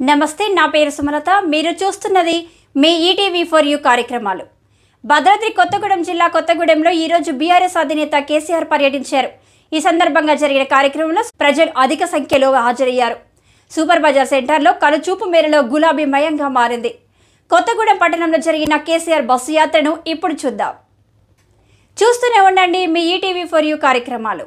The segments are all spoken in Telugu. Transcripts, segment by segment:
నమస్తే నా పేరు సుమలత. మీరు చూస్తున్నది మీ ఈటీవీ ఫర్ యూ కార్యక్రమాలు. భద్రాద్రి కొత్తగూడెం జిల్లా కొత్తగూడెంలో ఈరోజు బీఆర్ఎస్ అధినేత కేసీఆర్ పర్యటించారు. ఈ సందర్భంగా జరిగిన కార్యక్రమంలో ప్రజలు అధిక సంఖ్యలో హాజరయ్యారు. సూపర్ బజార్ సెంటర్లో కనుచూపు మేరలో గులాబీమయంగా మారింది. కొత్తగూడెం పట్టణంలో జరిగిన కేసీఆర్ బస్సు యాత్రను ఇప్పుడు చూద్దాం. చూస్తూనే ఉండండి మీ ఈటీవీ ఫర్ యూ కార్యక్రమాలు.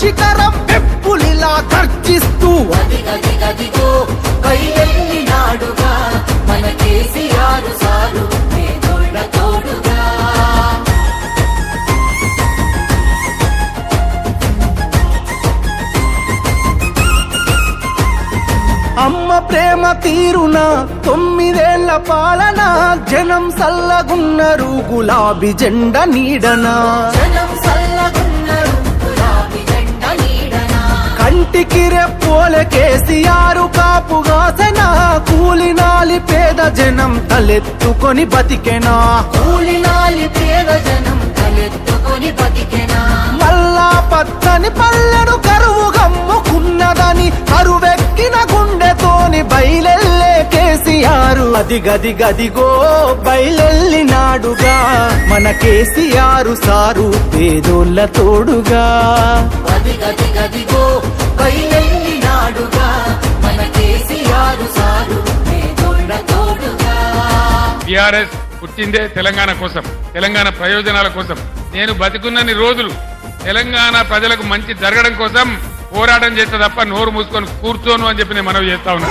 శిఖరం పెప్పులిలా మన కేసీఆర్ సారు తోడుగా. అమ్మ ప్రేమ తీరున తొమ్మిదేళ్ళ పాలన జనం సల్లగున్నరు గులాబీ జెండ నీడనా. జనం కంటికి రెప్పోలే కేసీఆర్ కాపుగాసన కూలినాలి పేద జనం తలెత్తుకొని బతికెనా? కూలినాలి పేద జనం తలెత్తుకొని బతికెనా? మల్లా పచ్చని పల్లెడు కరువు గమ్ముకున్నదని కరువెక్కిన గుండెతోని బయలెల్లే కేసీఆర్. అది గది గదిగో బయలెల్లినాడుగా మన కేసీఆర్ సారు పేదోళ్ళ తోడుగా. అదిగదిగదిగో టిఆర్ఎస్ పుట్టిందే తెలంగాణ కోసం తెలంగాణ ప్రయోజనాల కోసం. నేను బతికున్నన్ని రోజులు తెలంగాణ ప్రజలకు మంచి జరగడం కోసం పోరాటం చేస్తే తప్ప నోరు మూసుకొని కూర్చోను అని చెప్పి నేను మనవి చేస్తా ఉన్నా.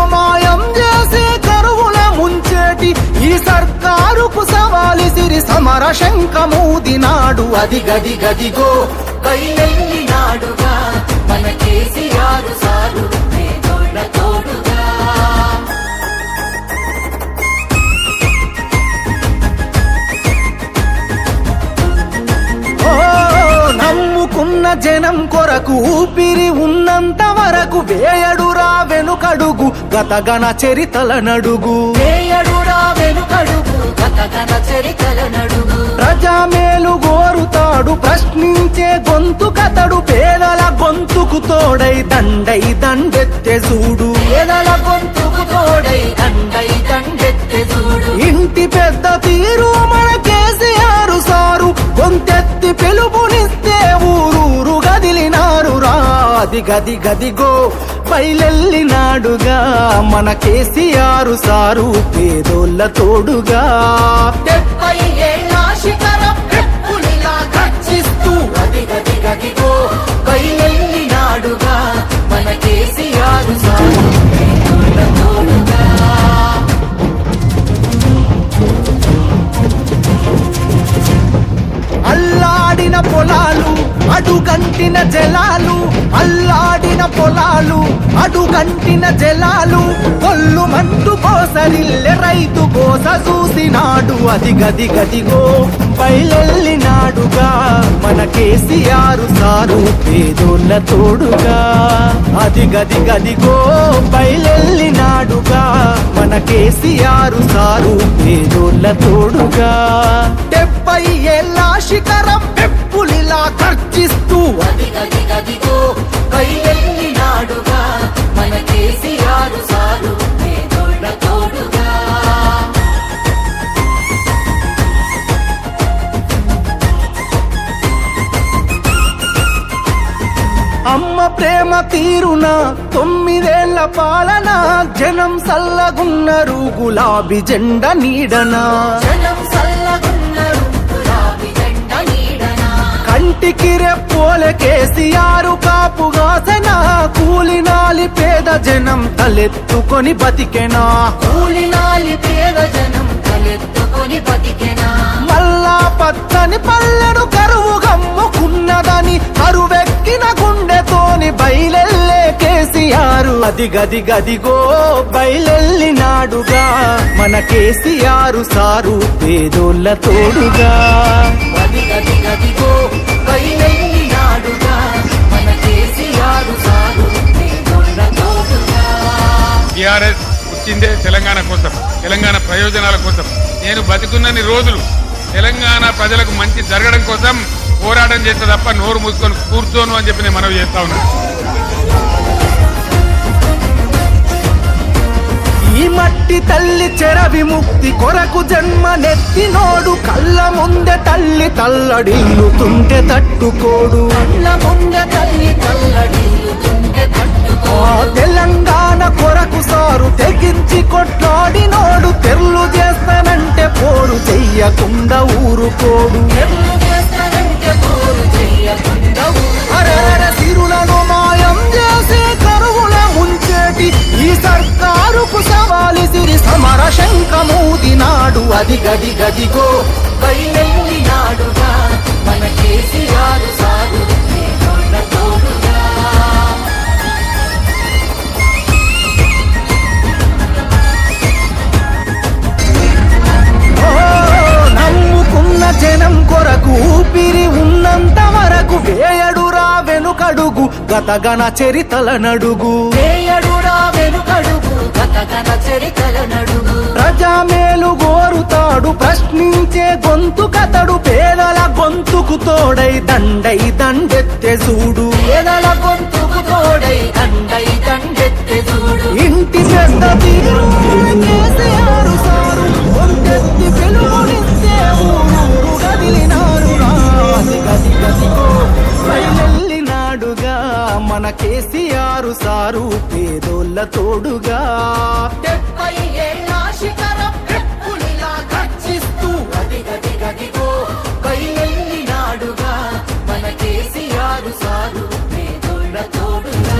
శంఖమూదినాడు అది గది గదిగో. బయలెల్లినాడుగా మన కేసీఆర్ సారు నమ్ముకున్న జనం కొరకు ఊపిరి ఉన్నంత వరకు వేయడురా వెనుకడుగు గతగణ చరితల నడుగు. వేయడురా వెనుకడుగు నడుగు ప్రజామేలు గోరుతాడు ప్రశ్నించే గొంతు కతడు పేదల గొంతుకు తోడై దండై దండెత్తె చూడు. పేదల గొంతుకు తోడై దండై దండెత్తె చూడు. ఇంటి పెద్ద తీరు మన కేసీఆర్ సారు గొంతెత్తి గది గదిగో బయలెల్లినాడుగా మన కేసీఆర్ సారు పేదోళ్ళ తోడుగా. డెబ్బై ఏళ్ళ శిఖరం గది గది అదిగది చూసినాడు అది గది గదిగో బయలెళ్ళినాడుగా మన కేసీఆర్ సారు పేదోళ్ళ తోడుగా. అది గది గదిగో బయలెళ్ళినాడుగా మన కేసీఆర్ సారు పేదోళ్ళ తోడుగా. ప్రేమ తీరున? తొమ్మిదేళ్ళ పాలన జనం సల్లగున్నరు గులాబీ జెండ నీడనా? కంటికి రెప్పోలే కేసీఆర్ కాపుగాసన కూలినాలి పేద జనం తలెత్తుకొని బతికెనా? కూలినాలి పేద జనం తలెత్తుకొని బతికెనా? మల్లా పచ్చని పల్లెడు కరువు గమ్ముకున్నదని కరువెక్కిన గుండెతోని బయలెల్లే కేసీఆర్. అది గది గదిగో బయలెల్లినాడుగా మన కేసీఆర్ సారు పేదోళ్ళ తోడుగా. గది గది గదిగో బయలెల్లి నాడుగా. మన కేసీఆర్ సారు టిఆర్ఎస్ తెలంగాణ కోసం తెలంగాణ ప్రయోజనాల కోసం. నేను బతికున్నన్ని రోజులు తెలంగాణ ప్రజలకు మంచి జరగడం కోసం పోరాటం చేస్తే తప్ప నోరు మూసుకొని కూర్చోను అని చెప్పి నేను మనవి చేస్తా ఉన్నాను ఈ మట్టి తల్లి చెర విముక్తి కొరకు జన్మ నెత్తినోడు కళ్ళ ముందే తల్లి తల్లడిల్లుతుంటే తట్టుకోడు. కళ్ళ ముందె తల్లి తల్లడిల్లుతుంటే తట్టుకో తెలంగాణ కొరకు సారు తెగించి కొట్లాడినోడు తెర్లు చేస్తానంటే పోరు చెయ్యకుండా ఊరుకోడు. శంఖమూదినాడు అది గది గదిగో. బయలెల్లి మన కేసీఆర్ సాగు. నమ్ముకున్న జనం కొరకు ఊపిరి ఉన్నంత వరకు వేయడురా వెనుకడుగు గతగణ చరితల నడుగు. వేయడు నడుగు ప్రజా మేలు గోరుతాడు ప్రశ్నించే గొంతు కతడు పేదల గొంతుకు తోడై దండై దండెత్తె చూడు పేదల గొంతుకు తోడై దండై దండెత్తె చూడు ఇంటి పెద్ద తీరు కేసీఆర్ సారు పిలుపునిస్తే కదిలినారు గది గదిగో మన కేసీఆర్ సారు పేదోళ్ళ తోడుగా. డెబ్బై ఏళ్ళ శిఖరం రెప్పులిలా గర్జిస్తూ గది గది గదిగో బయలెల్లి నాడుగా మన కేసీఆర్ సారు పేదోళ్ళ తోడుగా.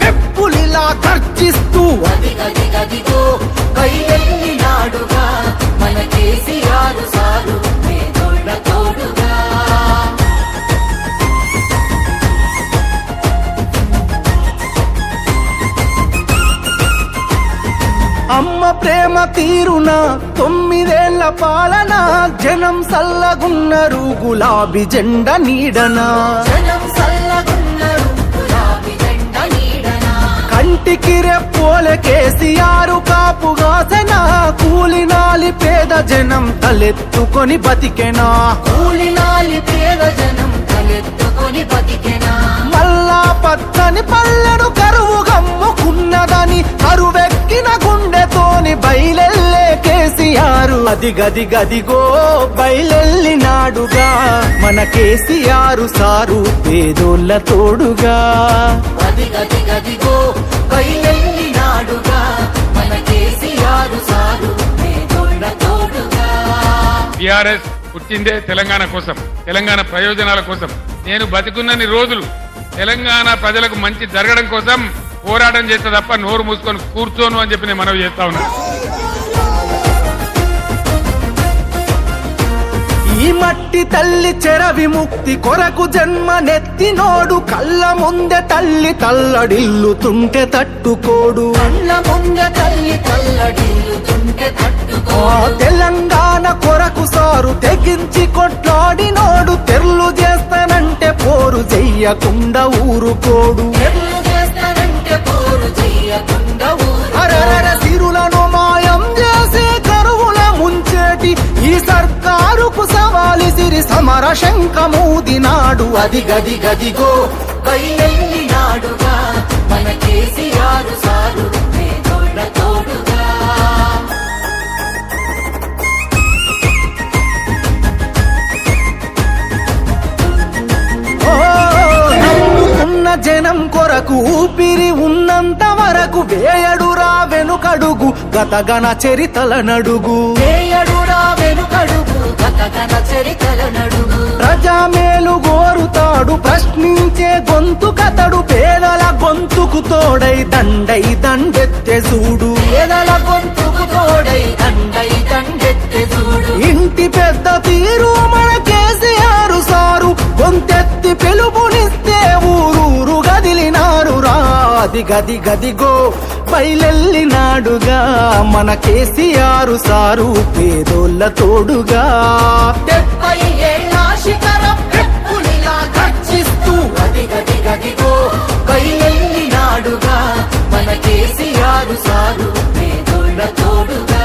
పెప్పులిలా నాడుగా మన కేసీఆర్ సారు తోడుగా. అమ్మ ప్రేమ తీరున తొమ్మిదేళ్ళ పాలన జనం సల్లగున్నరు గులాబీ జెండ నీడనా. జనం కంటికి రెప్పోలే కేసీఆర్ కాపుగాసన కూలినాలి పేద జనం తలెత్తుకొని బతికెనా. కూలినాలి పేద జనం తలెత్తుకొని బతికెనా. మల్లా పచ్చని పల్లెడు కరువు గమ్ముకున్నదని కరువెక్కిన గుండెతోని బయలెల్లే కేసీఆర్. అది గది గదిగో బయలెల్లినాడుగా. మన కేసీఆర్ సారు పేదోళ్ళ తోడుగా. గది గది గదిగో టిఆర్ఎస్ పుట్టిందే తెలంగాణ కోసం తెలంగాణ ప్రయోజనాల కోసం. నేను బతికున్నన్ని రోజులు తెలంగాణ ప్రజలకు మంచి జరగడం కోసం పోరాటం చేస్తే తప్ప నోరు మూసుకొని కూర్చోను అని చెప్పి నేను మనవి చేస్తా ఉన్నాను ఈ మట్టి తల్లి చెర విముక్తి కొరకు జన్మనెత్తినోడు కళ్ళ ముందే తల్లి తల్లడిల్లుతుంటే తట్టుకోడు. కళ్ళ ముంద తల్లి తల్లడిల్లుతుంటే తట్టుకో. ఆ తెలంగాణ కొరకు సారు తెగించి కొట్లాడినోడు తెర్లు చేస్తానంటే పోరు చెయ్యకుండా ఊరుకోడు. ఎర్లు చేస్తానంటే పోరు చెయ్యకుండా ఊరు సిరి సమర శంఖమూదినాడు అది గది గదిగో నాడుగా మన కేసీఆర్ సారు తోడుగా. జనం కొరకు ఊపిరి ఉన్నంత వరకు వేయడురా వెనుకడుగు గతగన చరితల నడుగు. చేయడురా వెనుకడుగు చరితల నడుగు ప్రజామేలు గోరుతాడు ప్రశ్నించే గొంతు కతడు పేదల గొంతుకు తోడై దండై దండెత్తె చూడు పేదల గొంతుకు తోడై గది గది గదిగో బయలెల్లినాడుగా మన కేసీఆర్ సారు పేదోళ్ళ తోడుగా. డెబ్బై ఏళ్ళ శిఖరం గర్జిస్తూ గది గదిగో బయలెల్లి నాడుగా. మన కేసీఆర్ సారు పేదోళ్ళ తోడుగా.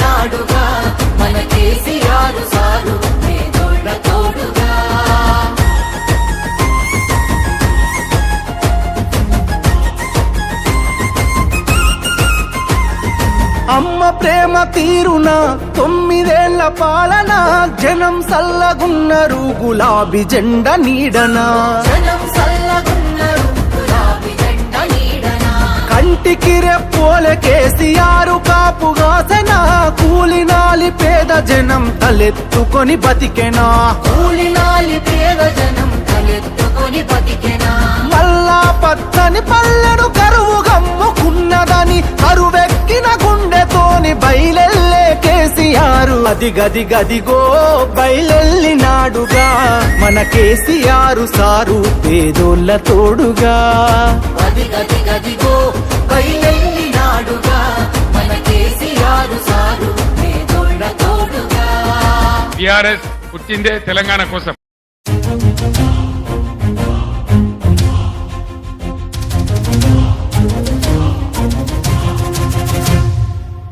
నాడుగా మన కేసీఆర్ సారు తోడుగా. అమ్మ ప్రేమ తీరున తొమ్మిదేళ్ళ పాలన జనం సల్లగున్నారు గులాబీ జెండ నీడనా. జనం కంటికి రెప్పోలే కేసీఆర్ కాపుగాసన కూలినాలి పేద జనం తలెత్తుకొని బతికెనా? కూలినాలి పేద జనం తలెత్తుకొని బతికెనా? మల్లా పచ్చని పల్లెడు కరువు గమ్ముకున్నదని కరువెక్కిన గుండెతోని బయలెల్లే కేసీఆర్. అది గది గదిగో బయలెల్లినాడుగా మన కేసీఆర్ సారు పేదోళ్ళ తోడుగా. అది గది గదిగో టిఆర్ఎస్ పుట్టిందే తెలంగాణ కోసం.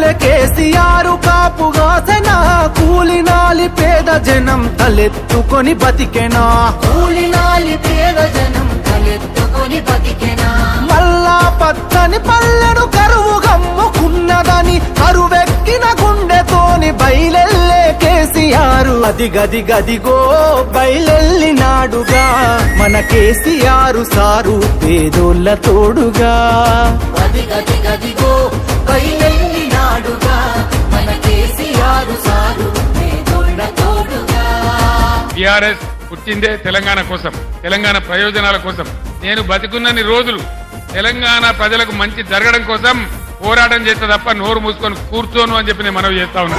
ఎన్నికలే కేసీఆర్ కాపుగాసనా కూలినాలి పేద జనం తలెత్తుకొని బతికెనా. కూలినాలి పేద జనం తలెత్తుకొని బతికెనా. మళ్ళా పచ్చని పల్లెడు కరువు గమ్ముకున్నదని కరువెక్కిన గుండెతోని బయలెల్లే కేసీఆర్ అది గది గదిగో బయలెల్లినాడుగా మన కేసీఆర్ సారు పేదోళ్ళ తోడుగా. గది గది గదిగో బయలెల్లి నాడుగా మన కేసీఆర్ సారు టిఆర్ఎస్ పుట్టిందే తెలంగాణ కోసం తెలంగాణ ప్రయోజనాల కోసం. నేను బతికున్నన్ని రోజులు తెలంగాణ ప్రజలకు మంచి జరగడం కోసం పోరాటం చేస్తే తప్ప నోరు మూసుకొని కూర్చోను అని చెప్పి నేను మనవి చేస్తా ఉన్నా.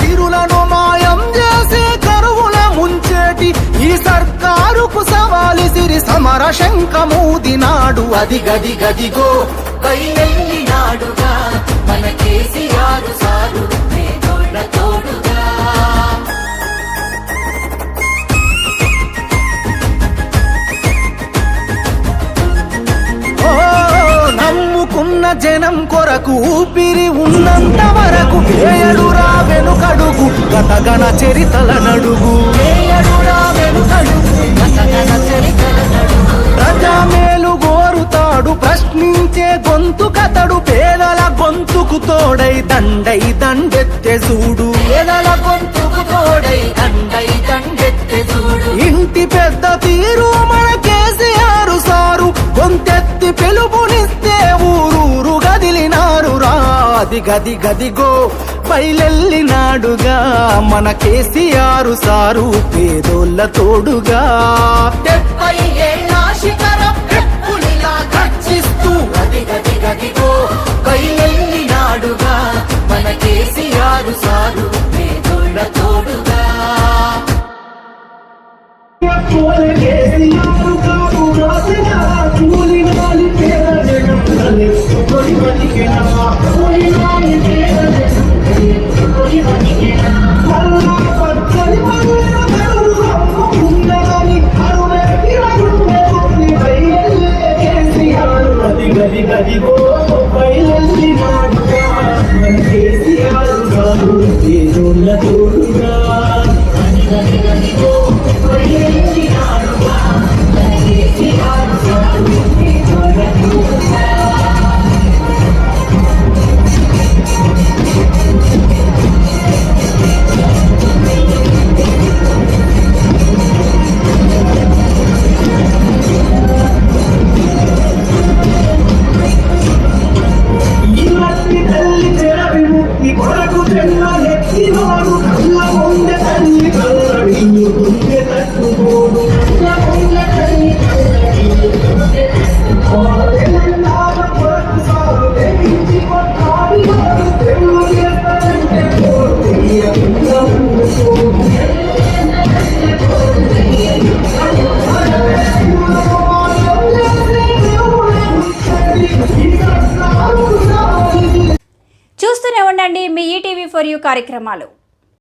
అమర సమర శంఖమూదినాడు అది గది గదిగో బయలెల్లి నాడుగా మన కేసీఆర్ సారు తోడుగా నమ్ముకున్న జనం కొరకు ఊపిరి ఉన్నంత వరకు వేయడురా వెనుకడుగు గతగణ చరితల నడుగు చేయడురా వెనుకడుగు గతగణ ప్రజా మేలు గోరుతాడు ప్రశ్నించే గొంతు కతడు పేదల గొంతుకు తోడై దండై దండెత్తె చూడు. పేదల గొంతుకు తోడై దండై దండెత్తె చూడు. ఇంటి పెద్ద తీరు మన కేసీఆర్ సారు గొంతెత్తి పిలుపునిస్తే ఊరూరు గదిలినారు రా. అది గది గదిగో బయలెల్లినాడుగా మన కేసీఆర్ సారు పేదోళ్ళ తోడుగా. డెబ్బై గదిగో నాడుగా మన కేసీఆర్ సారు పేదోళ్ళ తోడుగా. చూస్తూనే కార్యక్రమాలు.